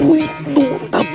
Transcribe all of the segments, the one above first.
อุ้ยโดนครับ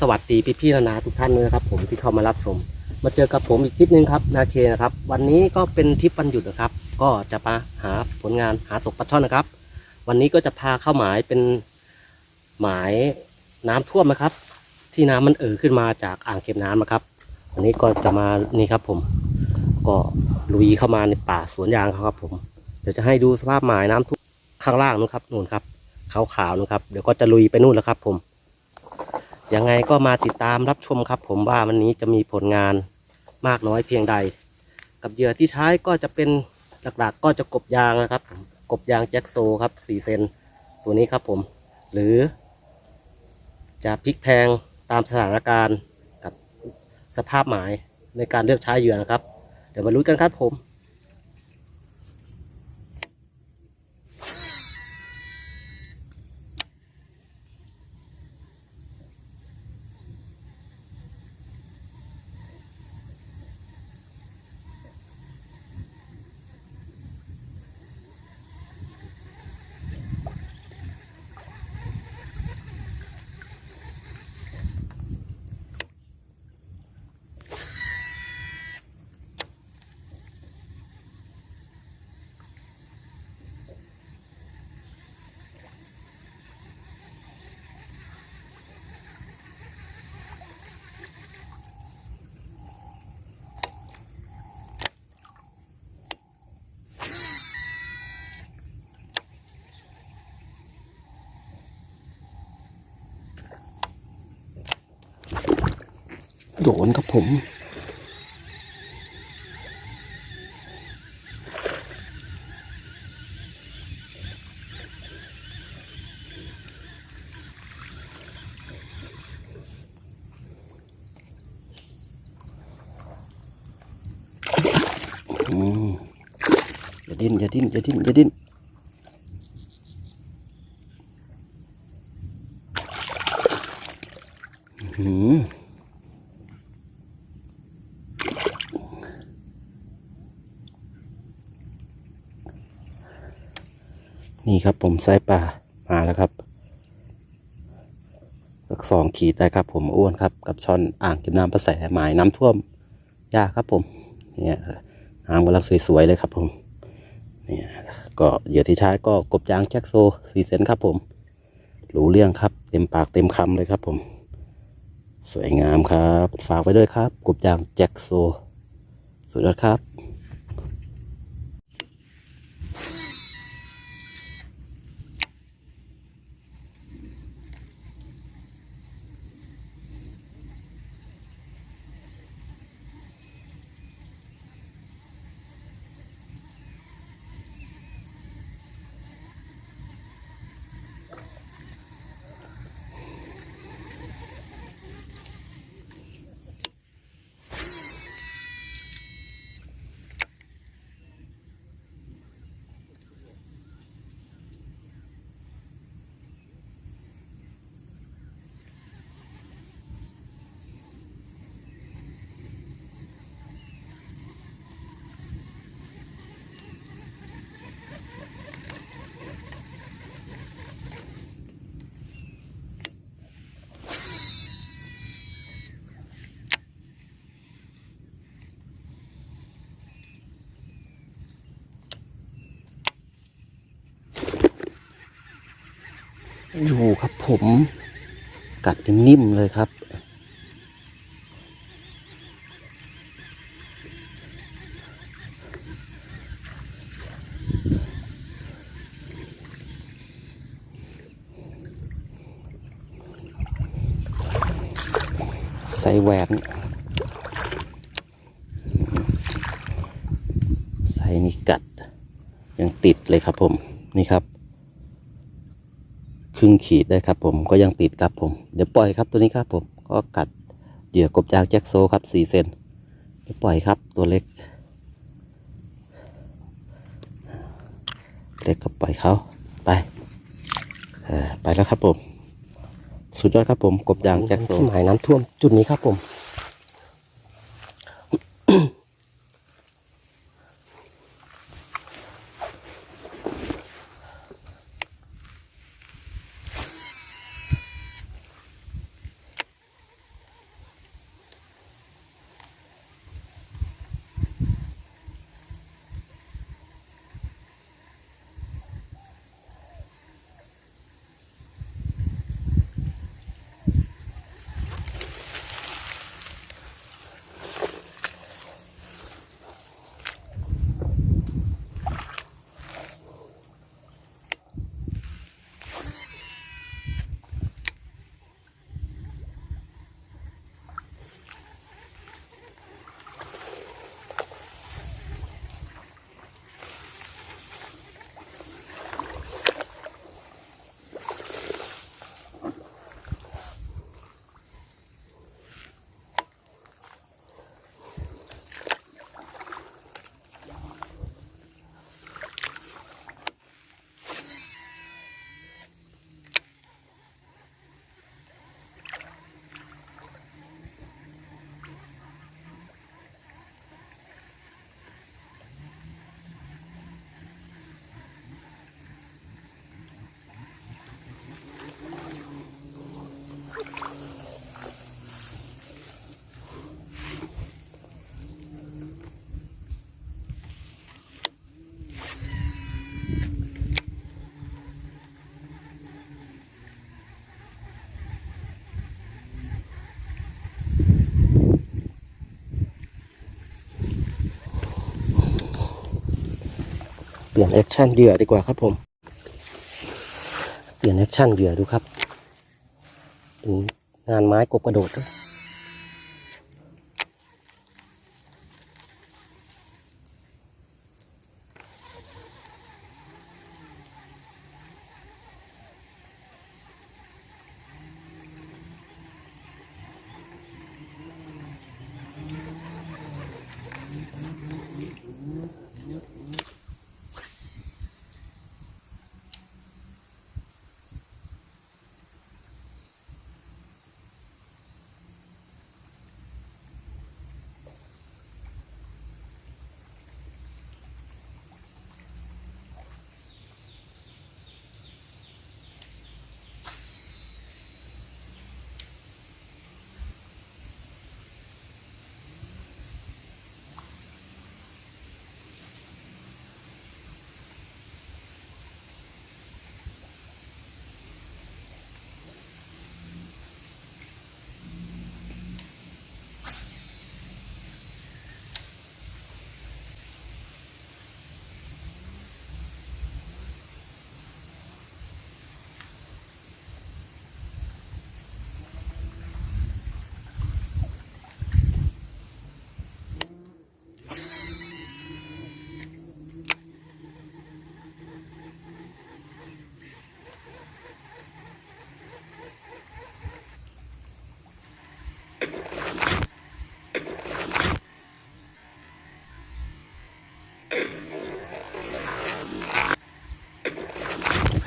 สวัสดีพี่ๆนานาทุกท่านเลยนะครับ ผมที่เข้ามารับชม มาเจอกับผมอีกทริปหนึงครับนาเคนะครับ วันนี้ก็เป็นทริปวันหยุดนะครับ ก็จะมาหาผลงานหาตกปลาช่อนนะครับ วันนี้ก็จะพาเข้าหมายเป็นหมายน้ำท่วมนะครับ ที่น้ำมันเอ่อขึ้นมาจากอ่างเก็บน้ำนะครับ วันนี้ก็จะมานี่ครับ ผม ก็ลุยเข้ามาในป่าสวนยางครับ ผม เดี๋ยวจะให้ดูสภาพหมายน้ำท่วมข้างล่างนู้นครับนู่นครับขาวๆนะครับเดี๋ยวก็จะลุยไปนู่นแล้วครับ ผม ยังไงก็มาติดตามรับชมครับ ผมว่าวันนี้จะมีผลงานมากน้อยเพียงใด กับเหยื่อที่ใช้ก็จะเป็นหลักๆก็จะกบยางนะครับ กบยางแจ็คโซครับ4เซนตัวนี้ครับผม หรือ จะพลิกแพงตามสถานการณ์กับสภาพหมายในการเลือกใช้เหยื่อนะครับ เดี๋ยวมาลุ้นกันครับผม โดนครับผม อย่าดิ้นอย่าดิ้นอย่าดิ้นอย่าดิ้นอื้อ นี่ครับผมสายป่ามาแล้วครับสักสองขีดได้ครับผมอ้วนครับ กับช่อนอ่างเก็บน้ำประแสหมายน้ำท่วมยากครับผมเนี่ยน้ำกำลังสวยๆเลยครับผมเนี่ยก็เหยื่อที่ใช้ก็กบยางแจ็คโซสี่เซนครับผมรู้เรื่องครับ เต็มปากเต็มคำเลยครับผม สวยงามครับ ฝากไว้ด้วยครับ กบยางแจ็คโซสุดยอดครับ อยู่ครับผม กัดนิ่มๆเลยครับใส่แหวนมีกัดยังติดเลยครับผม นี่ครับ ครึ่งขีดได้ครับผมก็ยังติดครับผม เดี๋ยวปล่อยครับตัวนี้ครับผมก็กัดเหยื่อกบยางแจ็คโซครับสี่เซนเดี๋ยวปล่อยครับตัวเล็ก เล็กก็ปล่อยเขาไปไปแล้วครับผม สุดยอดครับผมกบยางแจ็คโซที่หมายน้ำท่วมจุดนี้ครับผม ปลี่ยนแอคชั่นเหยื่อดีกว่าครับผม เปลี่ยนแอคชั่นเหยื่อดูครับ งานไม้กบกระโดดด้วย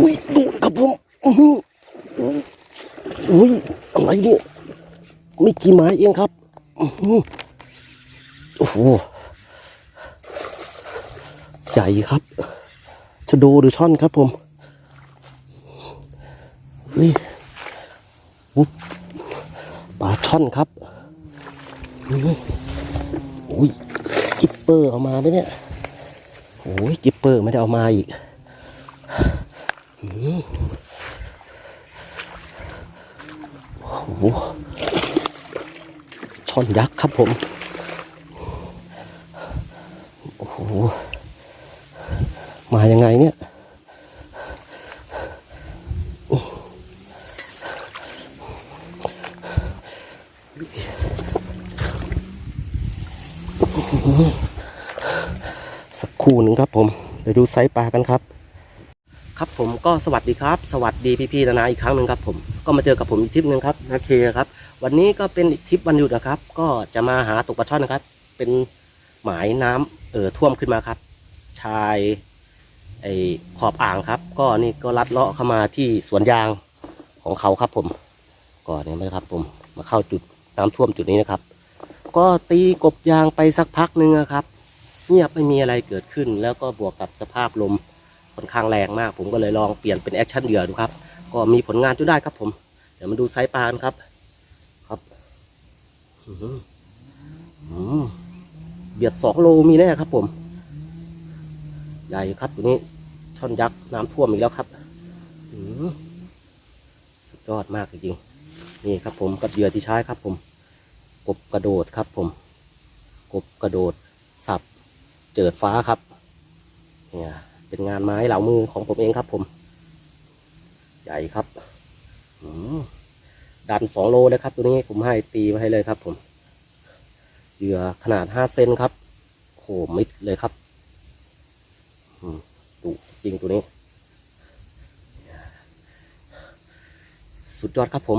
อุ้ยดูครับผมอื้มอุ้ยอุ้ยอะไรเนี่ยไม่กี่ไม้เองครับโอ้โหใหญ่ครับชะโดหรือช่อนครับผมเฮ้ยปลาช่อนครับอุ้ยจิปเปอร์เอามาไหมเนี่ยโอ้ยจิปเปอร์ไม่ได้เอามาอีก โอ้โหช่อนยักษ์ครับผม โอ้โห มายังไงเนี่ยสสักคู่หนึ่งครับผม เดี๋ยวดูไซส์ปลากันครับ ครับผมก็สวัสดีครับ สวัสดีพี่ๆนานาอีกครั้งหนึ่งครับผมก็มาเจอกับผมอีกทริปหนึ่งครับนาเคครับ วันนี้ก็เป็นอีกทริปวันหยุดนะครับ ก็จะมาหาตกปลาช่อนนะครับ เป็นหมายน้ำเอ่อท่วมขึ้นมาครับ ชายไอ้ขอบอ่างครับ ก็นี่ก็ลัดเลาะเข้ามาที่สวนยางของเขาครับผมก็เนี่ยนะครับผมมาเข้าจุดน้ำท่วมจุดนี้นะครับ ก็ตีกบยางไปสักพักหนึ่งอะครับ เงียบไม่มีอะไรเกิดขึ้น แล้วก็บวกกับสภาพลม ค่อนข้างแรงมาก ผมก็เลยลองเปลี่ยนเป็นแอคชั่นเหยื่อดูครับ ก็มีผลงานจุดได้ครับผม เดี๋ยวมาดูไซส์ปลานครับ ครับเบียดสองโลมีแน่ครับ ผม ใหญ่ครับตัวนี้ช่อนยักษ์น้ำท่วมอีกแล้วครับอสุดยอดมากจริงๆนี่ครับ ผมกับเหยื่อที่ใช้ครับ ผม กบกระโดดครับ ผม กบกระโดดสับเจิดฟ้าครับ เนี่ย เป็นงานไม้เหลามือของผมเองครับผม ใหญ่ครับอดันสองโลเลยครับ ตัวนี้ผมให้ตีมาให้เลยครับ ผมเหยื่อขนาดห้าเซนครับโหมิดเลยครับดุจริงตัวนี้ สุดยอดครับผม